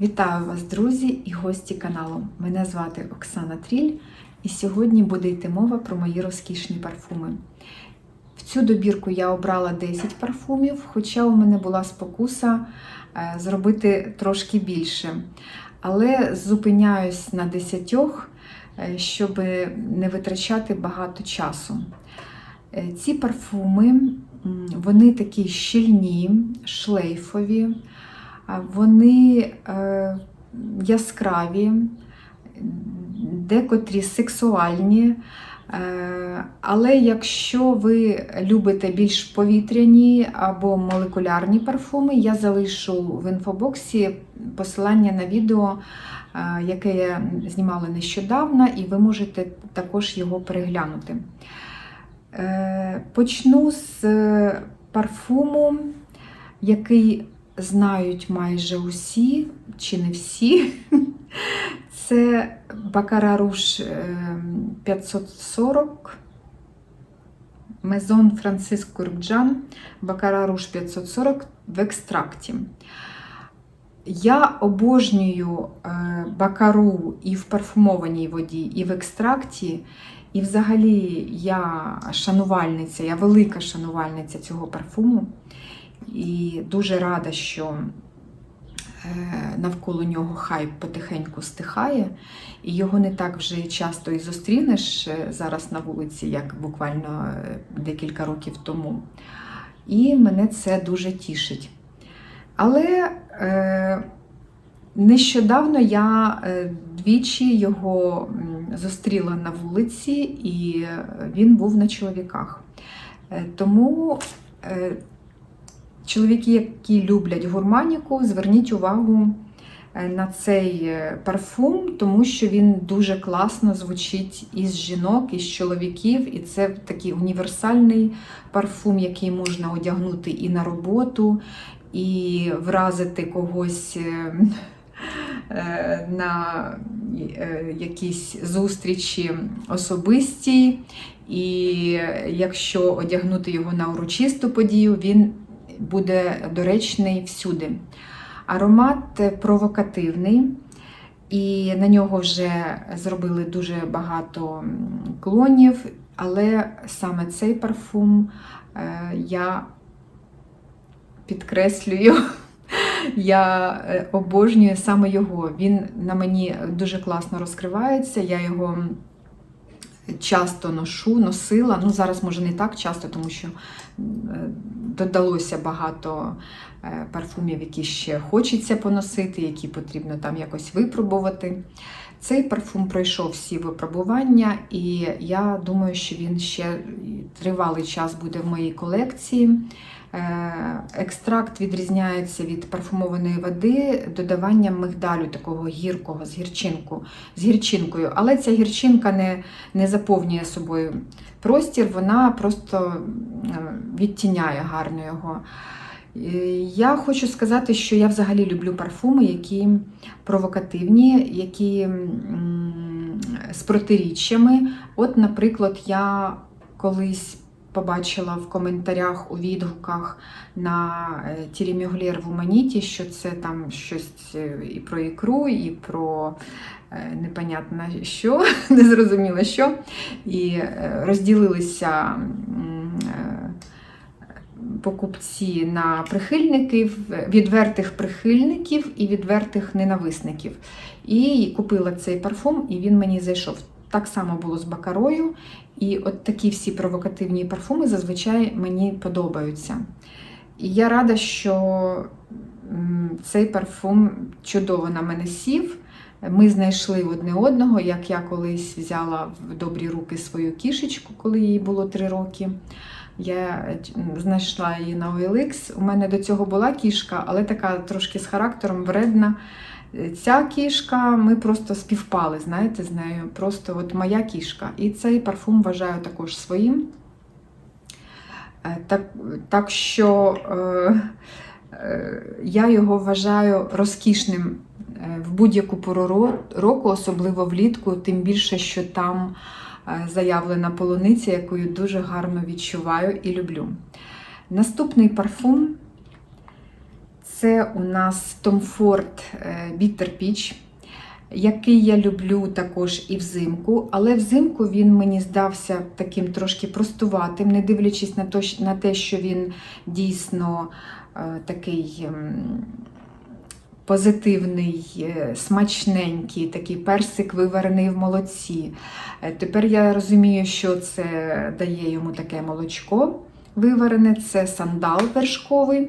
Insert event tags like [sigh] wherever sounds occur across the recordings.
Вітаю вас, друзі і гості каналу. Мене звати Оксана Тріль, і сьогодні буде йти мова про мої розкішні парфуми. В цю добірку я обрала 10 парфумів, хоча у мене була спокуса е, зробити трошки більше. Але зупиняюсь на 10, е, щоб не витрачати багато часу. Е, Ці парфуми вони такі щільні, шлейфові. Вони е, яскраві, декотрі сексуальні. Е, але якщо ви любите більш повітряні або молекулярні парфуми, я залишу в інфобоксі посилання на відео, е, яке я знімала нещодавно, і ви можете також його переглянути. Почну з парфуму, який знають майже усі, чи не всі. [laughs] Це е, 540, Maison Francis Kurkdjian, Baccarat Rouge 540 в екстракті. Я обожнюю е, бакару і в парфумованій воді, і в екстракті. І взагалі я шанувальниця, я велика шанувальниця цього парфуму. І дуже рада, що е, навколо нього хайп потихеньку стихає, і його не так вже часто і зустрінеш е, зараз на вулиці, як буквально е, декілька років тому. І мене це дуже тішить. Але е, нещодавно я двічі його зустріла на вулиці, і він був на чоловіках. Тому чоловіки, які люблять гурманіку, зверніть увагу е, на цей е, парфум, тому що він дуже класно звучить із жінок, із чоловіків, і це такий універсальний парфум, який можна одягнути і на роботу, і вразити когось. е, На якісь зустрічі особисті, і якщо одягнути його на урочисту подію, він буде доречний всюди. Аромат провокативний, і на нього вже зробили дуже багато клонів, але саме цей парфум е, я підкреслюю. [laughs] Я е, обожнюю саме його. Він на мені дуже класно розкривається. Я його часто ношу, носила. Ну, зараз, може, не так часто, тому що е, додалося багато е, парфумів, які ще хочеться поносити, які потрібно там якось випробувати. Цей парфум пройшов всі випробування, і я думаю, що він ще тривалий час буде в моїй колекції. Е, Екстракт відрізняється від парфумованої води додаванням мигдалю такого гіркого з гірчинку, з гірчинкою. Але ця гірчинка не, не заповнює собою простір, вона просто е, відтіняє гарно його. Я хочу сказати, що я взагалі люблю парфуми, які провокативні, які з протиріччями. От, наприклад, я колись побачила в коментарях у відгуках на Тірі Мюглєр в Уманіті, що це там щось е, і про ікру, і про е, непонятно що, [laughs] незрозуміло що. І е, розділилися е, покупці на прихильників, відвертих прихильників і відвертих ненависників. І купила цей парфум, і він мені зайшов. Так само було з бакарою. І от такі всі провокативні парфуми зазвичай мені подобаються. І я рада, що цей парфум чудово на мене сів. Ми знайшли одне одного, як я колись взяла в добрі руки свою кішечку, коли їй було 3 роки. Я знайшла її на OLX. У мене до цього була кішка, але така трошки з характером вредна. Ця кішка, ми просто співпали, знаєте, з нею. Просто от моя кішка. І цей парфум вважаю також своїм. Е, Так, так що е, е, я його вважаю розкішним е, в будь-яку пору року, особливо влітку, тим більше, що там е, заявлена полуниця, яку я дуже гарно відчуваю і люблю. Наступний парфум Це у нас Tom Ford Bitter Peach, який я люблю також і взимку, але взимку він мені здався таким трошки простуватим, не дивлячись на то- на те, що він дійсно е, такий ем, позитивний, е, смачненький, такий персик виварений в молоці. Е, Тепер я розумію, що це дає йому таке молочко виварене, це сандал вершковий.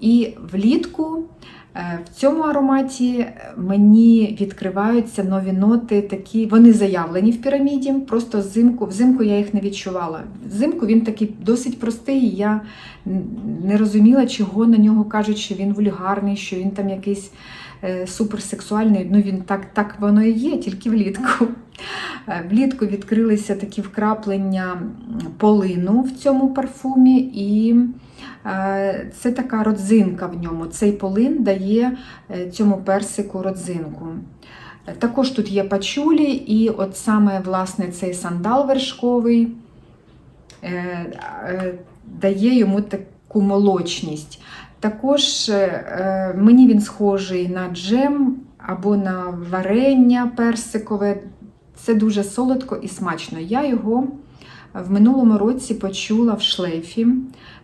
І влітку е, в цьому ароматі мені відкриваються нові ноти, такі, вони заявлені в піраміді, просто взимку, взимку я їх не відчувала. Взимку він такий досить простий, і я не розуміла, чого на нього кажуть, що він вульгарний, що він там якийсь е, суперсексуальний. Ну він так, так воно і є, тільки влітку. Е, Влітку відкрилися такі вкраплення полину в цьому парфумі, і е, це така родзинка в ньому. Цей полин дає е, цьому персику родзинку. Також тут є пачулі, і от саме власне цей сандал вершковий дає йому таку молочність. Також мені він схожий на джем або на варення персикове. Це дуже солодко і смачно. Я його в минулому році почула в шлейфі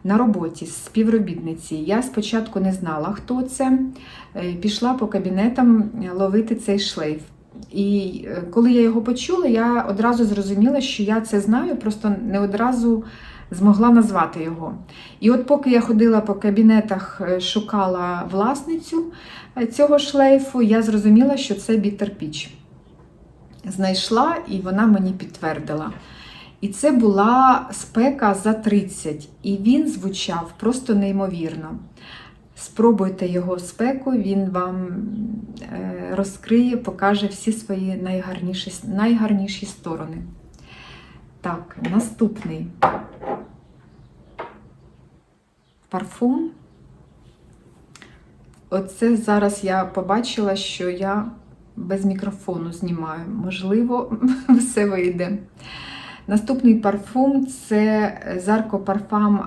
на роботі з співробітниці. Я спочатку не знала, хто це. Е, Пішла по кабінетам ловити цей шлейф. І е, коли я його почула, я одразу зрозуміла, що я це знаю, просто не одразу змогла назвати його. І от поки я ходила по кабінетах, е, шукала власницю е, цього шлейфу, я зрозуміла, що це Bitter Peach. Знайшла і вона мені підтвердила. І це була спека за 30, і він звучав просто неймовірно. Спробуйте його спеку, він вам е, розкриє, покаже всі свої найгарніші, найгарніші сторони. Так, наступний парфум. Оце зараз я побачила, що я без мікрофону знімаю. Можливо, [laughs] все вийде. Наступний парфум це Zarco Parfum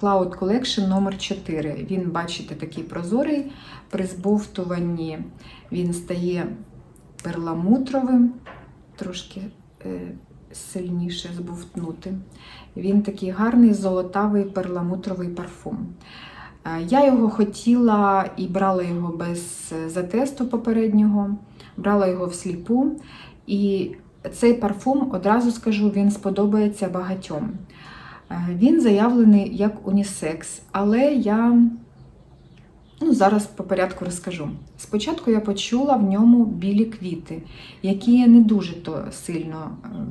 Cloud Collection номер 4 Він, бачите, такий прозорий. При збовтуванні він стає перламутровим, трошки е, сильніше збовтнути. Він такий гарний золотавий перламутровий парфум. Е, Я його хотіла і брала його без е, затесту попереднього, брала його всліпу. І цей парфум, одразу скажу, він сподобається багатьом. Е, Він заявлений як унісекс, але я ну, зараз по порядку розкажу. Спочатку я почула в ньому білі квіти, які я не дуже то сильно ем,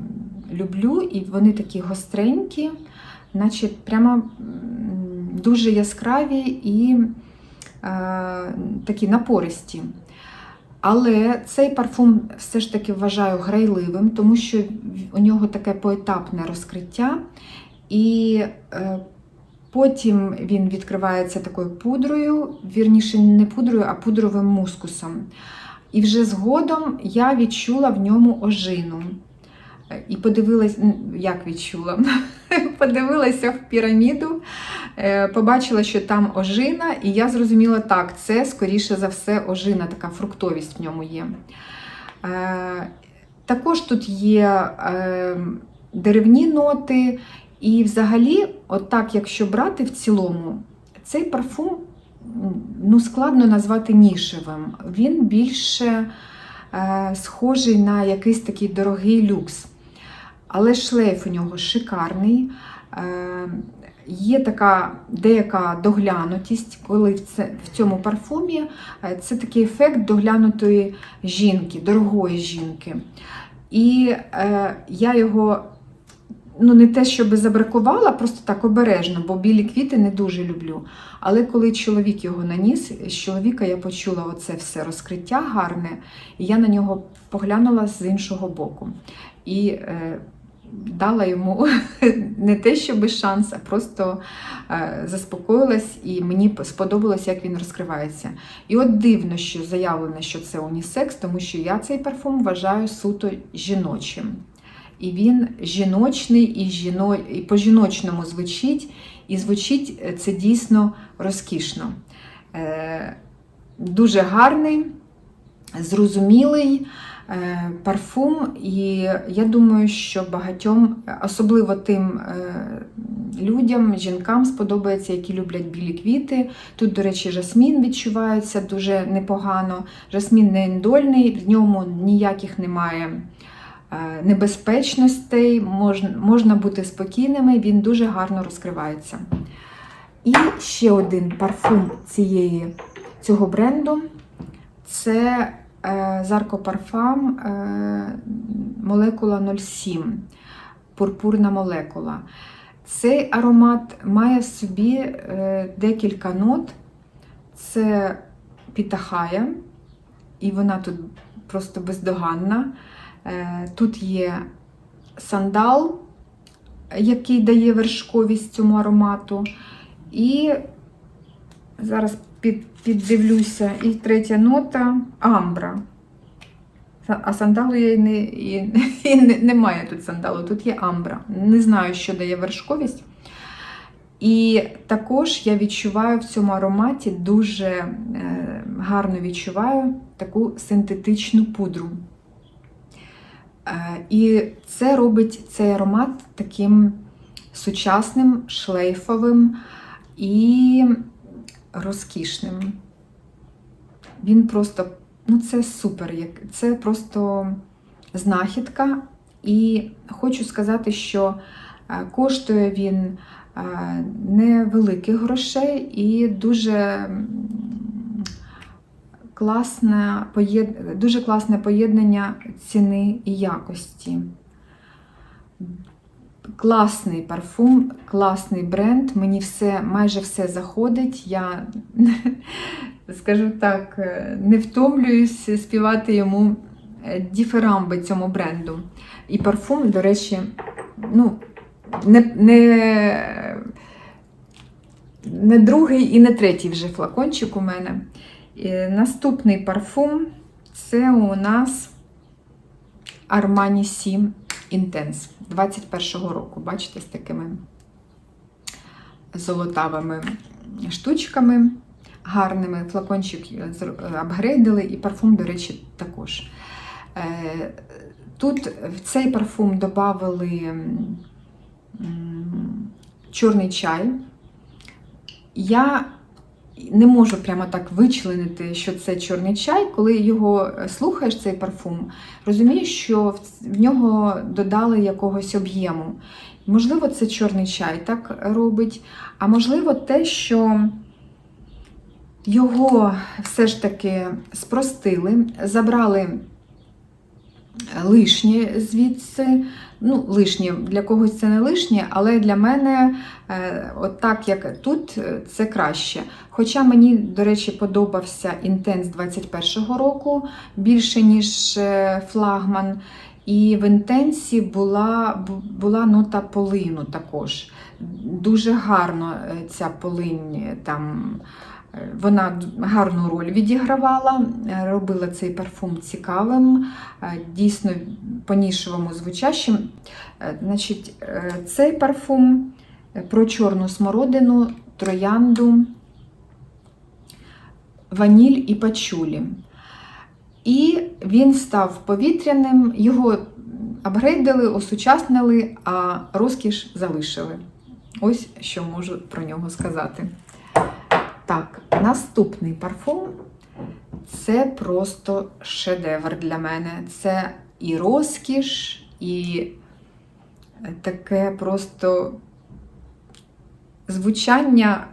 люблю, і вони такі гостренькі, наче прямо дуже яскраві і е, такі напористі. Але цей парфум все ж таки вважаю грайливим, тому що у нього таке поетапне розкриття, і е, потім він відкривається такою пудрою, вірніше, не пудрою, а пудровим мускусом. І вже згодом я відчула в ньому ожину. І подивилась, як відчула? [laughs] Подивилася в піраміду, е, побачила, що там ожина, і я зрозуміла, так, це скоріше за все ожина, така фруктовість в ньому є. Е, Також тут є е, деревні ноти, і взагалі, отак, якщо брати в цілому, цей парфум ну, складно назвати нішевим. Він більше схожий на якийсь такий дорогий люкс. Але шлейф у нього шикарний. Е, Є така деяка доглянутість, коли в, цьому парфумі е, це такий ефект доглянутої жінки, дорогої жінки. І е, я його ну, не те, щоб забракувала, просто так обережно, бо білі квіти не дуже люблю. Але коли чоловік його наніс, з чоловіка я почула оце все розкриття гарне, і я на нього поглянула з іншого боку. І е, дала йому [laughs] не те, щоб шанс, а просто е, заспокоїлась, і мені сподобалось, як він розкривається. І от дивно, що заявлено, що це унісекс, тому що я цей парфум вважаю суто жіночим. І він жіночний, і, жіно... і по-жіночному звучить, і звучить це дійсно розкішно. Е, Дуже гарний, зрозумілий е, парфум, і я думаю, що багатьом, особливо тим е, людям, жінкам сподобається, які люблять білі квіти. Тут, до речі, жасмін відчувається дуже непогано. Жасмін не індольний, в ньому ніяких немає е, небезпечностей, можна, можна бути спокійними, він дуже гарно розкривається. І ще один парфум цієї, цього бренду це е, Зарко Парфам е, молекула 07, пурпурна молекула. Цей аромат має в собі е, декілька нот. Це пітахая, і вона тут просто бездоганна. Е, Тут є сандал, який дає вершковість цьому аромату. І зараз під, піддивлюся, і третя нота амбра. А сандалу я і не, і, [laughs] і не, немає тут сандалу, тут є амбра. Не знаю, що дає вершковість. І також я відчуваю в цьому ароматі дуже е, гарно відчуваю таку синтетичну пудру. Е, і це робить цей аромат таким сучасним, шлейфовим і розкішним. Він просто, ну це супер, це просто знахідка. І хочу сказати, що е, коштує він е, невеликих грошей і дуже класне, дуже класне поєднання ціни і якості. Класний парфум, класний бренд. Мені все, майже все заходить. Я [laughs] скажу так, е, не втомлююсь співати йому е, діферамби цьому бренду. І парфум, до речі, ну, не, не, не другий і не третій вже флакончик у мене. І наступний парфум це у нас Armani 7 Intense 21-го року. Бачите, з такими золотавими штучками, гарними. Флакончик апгрейдили, і парфум, до речі, також. Е, Тут в цей парфум додали чорний чай. Я не можу прямо так вичленити, що це чорний чай. Коли його слухаєш, цей парфум, розумієш, що в- в нього додали якогось об'єму. Можливо, це чорний чай так робить, а можливо, те, що його все ж таки спростили, забрали лишнє звідси. Ну, лишнє для когось це не лишнє, але для мене, е, от так як тут, е, це краще. Хоча мені, до речі, подобався інтенс 21-го року більше, ніж е, флагман. І в інтенсі була, була нота полину також. Дуже гарно ця полинь там. Вона гарну роль відігравала, е, робила цей парфум цікавим, е, дійсно по-нішевому звучащим. Е, Значить, цей парфум про чорну смородину, троянду, ваніль і пачулі. І він став повітряним, його апгрейдили, осучаснили, а розкіш залишили. Ось що можу про нього сказати. Так, наступний парфум це просто шедевр для мене. Це і розкіш, і таке просто звучання,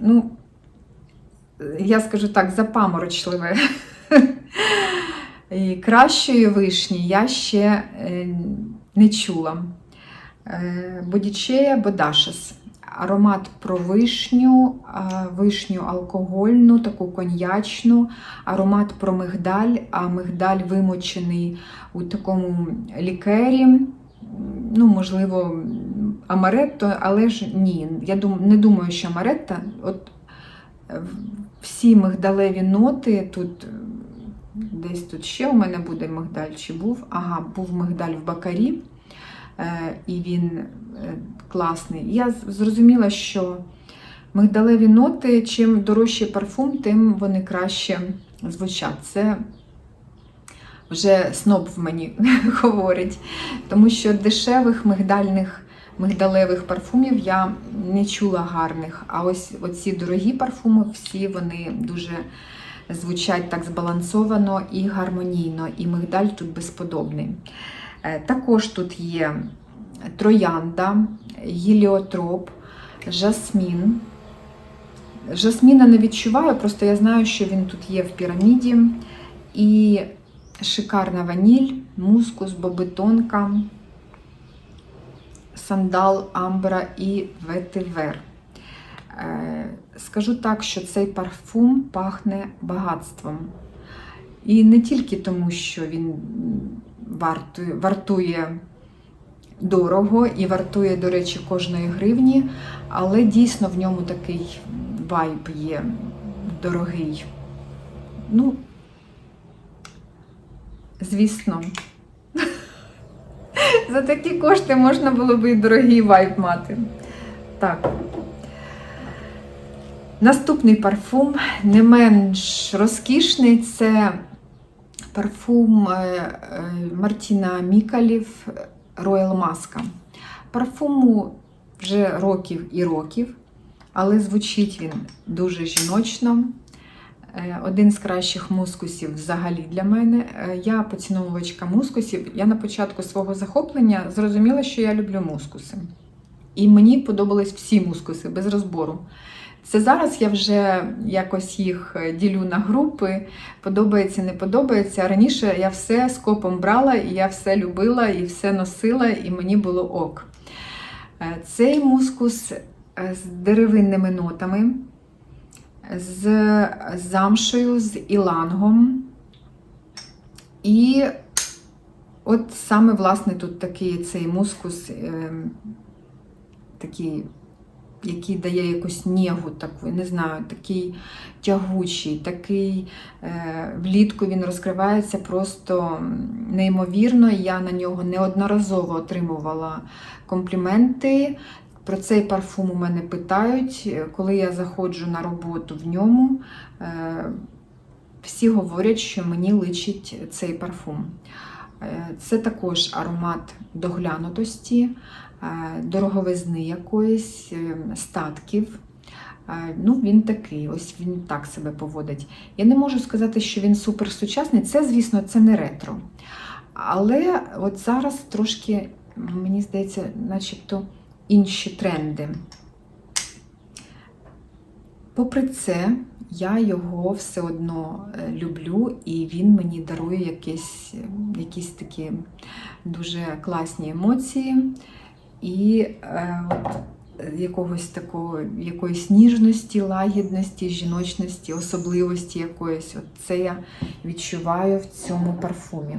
ну, я скажу так, запаморочливе. І кращої вишні я ще е, не чула. Е, Бодічея Бодашес. Аромат про вишню, вишню алкогольну, таку коньячну, аромат про мигдаль, а мигдаль вимочений у такому лікері. Ну, можливо, амаретто, але ж ні. Я не думаю, що амаретта. От е, всі мигдалеві ноти тут. е, Десь тут ще у мене буде мигдаль чи був. Ага, був мигдаль в бакарі, і він е, класний. Я зрозуміла, що Мигдалеві ноти, чим дорожчий парфум, тим вони краще звучать. Це вже сноб в мені [laughs] говорить. Тому що дешевих мигдальних мигдалевих парфумів я не чула гарних. А ось оці дорогі парфуми, всі вони дуже звучать так збалансовано і гармонійно, і мигдаль тут безподобний. Е, Також тут є троянда, гіліотроп, жасмін. Жасміна не відчуваю, просто я знаю, що він тут є в піраміді. І шикарна ваніль, мускус, бобитонка, сандал, амбра і ветивер. Е, Скажу так, що цей парфум пахне багатством. І не тільки тому, що він вартує, вартує дорого і вартує, до речі, кожної гривні, але дійсно в ньому такий вайб є дорогий. Ну, звісно, [laughs] за такі кошти можна було би і дорогий вайб мати. Так. Наступний парфум, не менш розкішний, це парфум е, Мартіна Мікалів Royal Маска. Парфуму вже років і років, але звучить він дуже жіночно. Е, Один з кращих мускусів взагалі для мене. Е, Я поціновувачка мускусів. Я на початку свого захоплення зрозуміла, що я люблю мускуси. І мені подобались всі мускуси без розбору. Це зараз я вже якось їх е, ділю на групи, подобається, не подобається. Раніше я все скопом брала, і я все любила, і все носила, і мені було ок. Е, Цей мускус е, з деревинними нотами, з замшою, з ілангом. І от саме, власне, тут такий цей мускус, ем, такий який дає якусь нєгу, таку, не знаю, такий тягучий, такий е, влітку він розкривається просто неймовірно. Я на нього неодноразово отримувала компліменти. Про цей парфум у мене питають, коли я заходжу на роботу в ньому. Е, всі говорять, що мені личить цей парфум. Е, Це також аромат доглянутості, е, дороговизни якоїсь, е, статків. Е, Ну, він такий, ось він так себе поводить. Я не можу сказати, що він суперсучасний. Це, звісно, це не ретро. Але от зараз трошки, мені здається, начебто інші тренди. Попри це, я його все одно е, люблю, і він мені дарує якісь, якісь такі дуже класні емоції і е, от, якогось такого, якоїсь ніжності, лагідності, жіночності, особливості якоїсь. От це я відчуваю в цьому парфумі.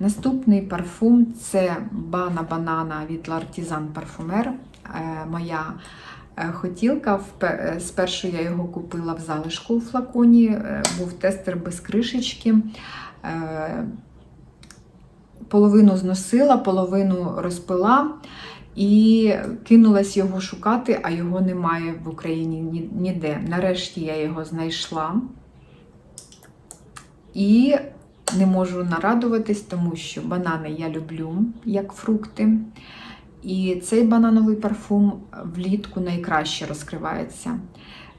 Наступний парфум це Бана Банана від L'Artisan Parfumer. Е, Моя е, хотілка. Е, Спершу я його купила в залишку у флаконі, е, був тестер без кришечки. Половину зносила, половину розпила і кинулась його шукати, а його немає в Україні ніде. Нарешті я його знайшла. І не можу нарадуватись, тому що банани я люблю як фрукти. І цей банановий парфум влітку найкраще розкривається.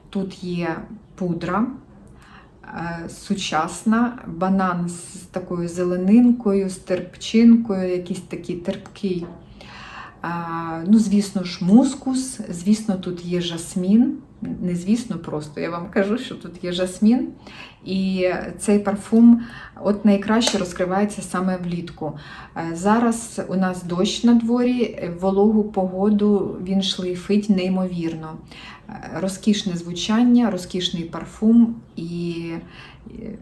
Тут є пудра сучасна, банан з такою зеленинкою, з терпчинкою, якийсь такий терпкий. Ну, звісно ж, мускус, звісно, тут є жасмін. Не звісно, просто я вам кажу, що тут є жасмін. І цей парфум от найкраще розкривається саме влітку. Е, Зараз у нас дощ на дворі, е, вологу погоду він шлейфить неймовірно. Розкішне звучання, розкішний парфум і е,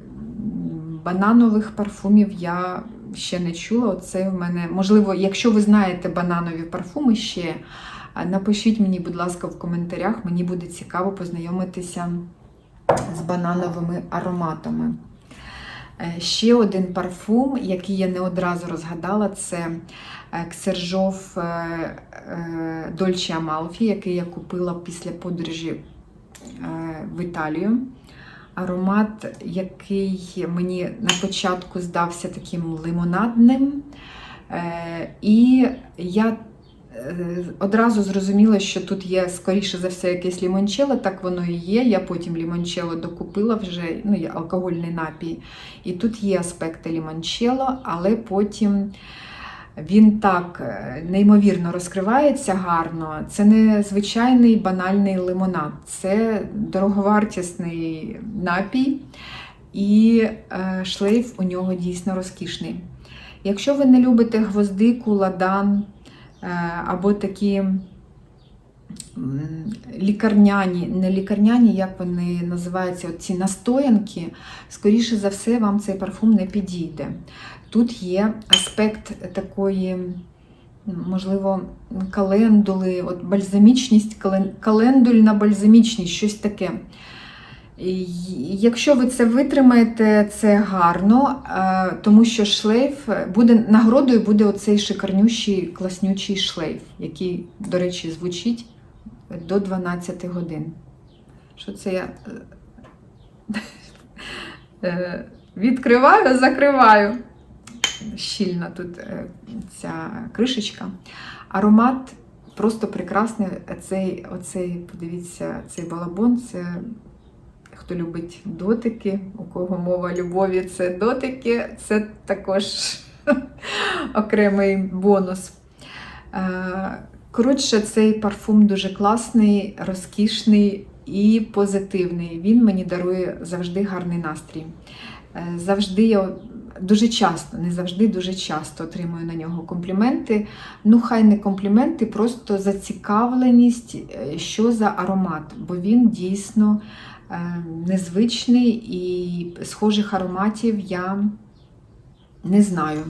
бананових парфумів я ще не чула. Оце в мене, можливо, якщо ви знаєте бананові парфуми ще, напишіть мені, будь ласка, в коментарях. Мені буде цікаво познайомитися з банановими ароматами. Е, Ще один парфум, який я не одразу розгадала, це е, Ксержов е, е, Dolce Amalfi, який я купила після подорожі е, в Італію. Аромат, який мені на початку здався таким лимонадним. Е, І я е, одразу зрозуміла, що тут є, скоріше за все, якесь лімончело, так воно і є. Я потім лімончело докупила вже ну, алкогольний напій. І тут є аспекти лімончело, але потім він так е, неймовірно розкривається гарно. Це не звичайний банальний лимонад, це дороговартісний напій, і е, шлейф у нього дійсно розкішний. Якщо ви не любите гвоздику, ладан е, або такі лікарняні, не лікарняні, як вони називаються, ці настоянки, скоріше за все, вам цей парфум не підійде. Тут є аспект такої, можливо, календули, от бальзамічність, календульна бальзамічність, щось таке. Якщо ви це витримаєте, це гарно, е, тому що шлейф буде нагородою буде оцей шикарнющий, класнючий шлейф, який, до речі, звучить до 12 годин. Що це я е, е, відкриваю, закриваю. Щільна тут ця кришечка. Аромат просто прекрасний. Цей, оцей, подивіться, цей балабон це хто любить дотики, у кого мова любові це дотики, це також [laughs] окремий бонус. Е, Коротше, цей парфум дуже класний, розкішний і позитивний. Він мені дарує завжди гарний настрій. Е, Завжди я дуже часто, не завжди, дуже часто отримую на нього компліменти. Ну, хай не компліменти, просто зацікавленість, е, що за аромат, бо він дійсно незвичний і схожих ароматів я не знаю.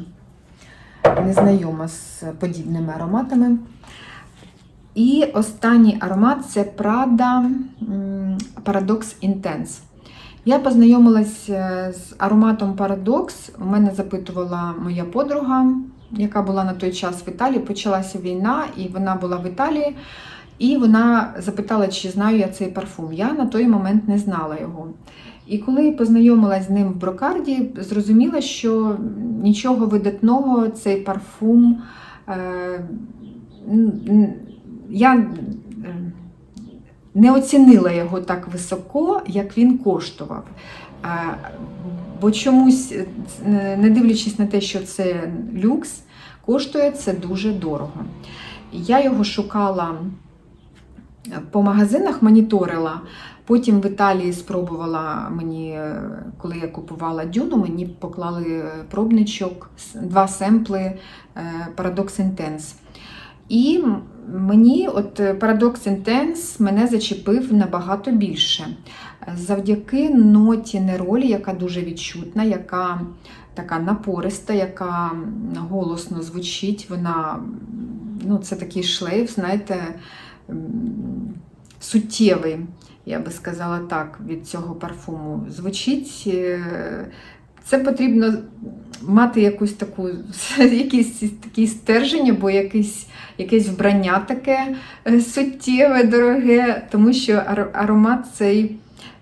Не знайома з подібними ароматами. І останній аромат це Prada Paradox Intense. Я познайомилась е, з ароматом Paradox. У мене запитувала моя подруга, яка була на той час в Італії. Почалася війна, і вона була в Італії. І вона запитала, чи знаю я цей парфум. Я на той момент не знала його. І коли познайомилась з ним в брокарді, зрозуміла, що нічого видатного цей парфум. Е, я е, не оцінила його так високо, як він коштував. Е, Бо чомусь, е, не дивлячись на те, що це люкс, коштує це дуже дорого. Я його шукала по магазинах, моніторила. Потім в Італії спробувала мені, коли я купувала дюну, мені поклали пробничок, два семпли е, Paradox Intense. І мені от е, Paradox Intense мене зачепив набагато більше. Завдяки ноті неролі, яка дуже відчутна, яка така напориста, яка голосно звучить. Вона, ну, це такий шлейф, знаєте, суттєвий, я би сказала так, від цього парфуму. Звучить. е, Це потрібно мати якусь таку, [laughs] якийсь такий стержень або якийсь якесь вбрання таке е, суттєве, дороге, тому що аромат цей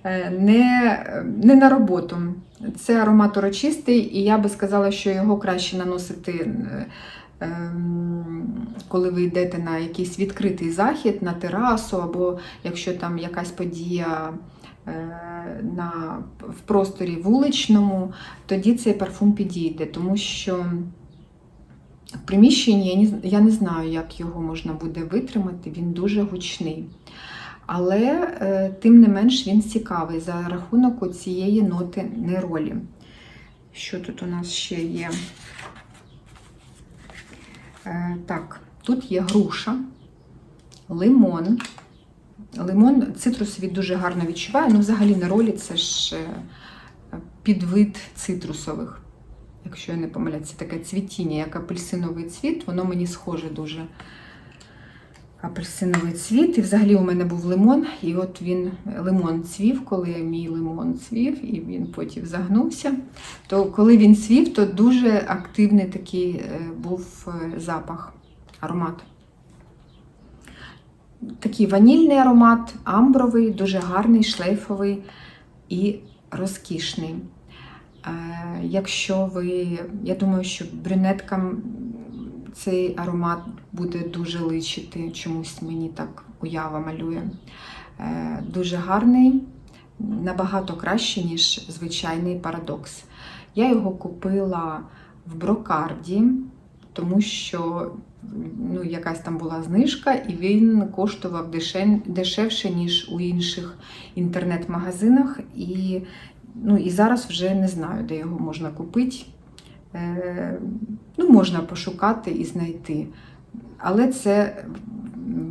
е, не, не на роботу. Це аромат урочистий, і я би сказала, що його краще наносити, коли ви йдете на якийсь відкритий захід, на терасу, або якщо там якась подія е, на, в просторі вуличному, тоді цей парфум підійде, тому що в приміщенні я не, я не знаю, як його можна буде витримати, він дуже гучний. Але е, тим не менш він цікавий за рахунок цієї ноти неролі. Що тут у нас ще є? Е, так, тут є груша, лимон. Лимон цитрусові дуже гарно відчуває. Ну, взагалі неролі це ж е, підвид цитрусових якщо я не помиляюся, це таке цвітіння, як апельсиновий цвіт, воно мені схоже дуже. Апельсиновий цвіт. І взагалі у мене був лимон, і от він лимон цвів, коли мій лимон цвів, і він потім загнувся. То коли він цвів, то дуже активний такий е, був е, запах, аромат. Такий ванільний аромат, амбровий, дуже гарний, шлейфовий і розкішний. Е, Якщо ви, я думаю, що брюнеткам цей аромат буде дуже личити, чомусь мені так уява малює. Е, Дуже гарний, набагато краще, ніж звичайний парадокс. Я його купила в брокарді, тому що ну, якась там була знижка, і він коштував дешев, дешевше, ніж у інших інтернет-магазинах. І, ну, і зараз вже не знаю, де його можна купити. Е, ну, можна пошукати і знайти. Але це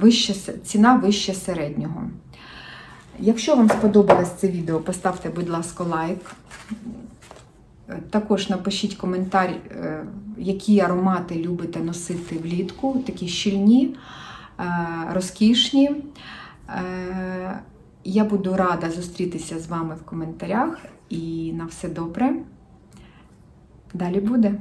вище, ціна вище середнього. Якщо вам сподобалось це відео, поставте, будь ласка, лайк. Також напишіть коментар, е, які аромати любите носити влітку, такі щільні, е, розкішні. Я буду рада зустрітися з вами в коментарях і на все добре. Далі буде.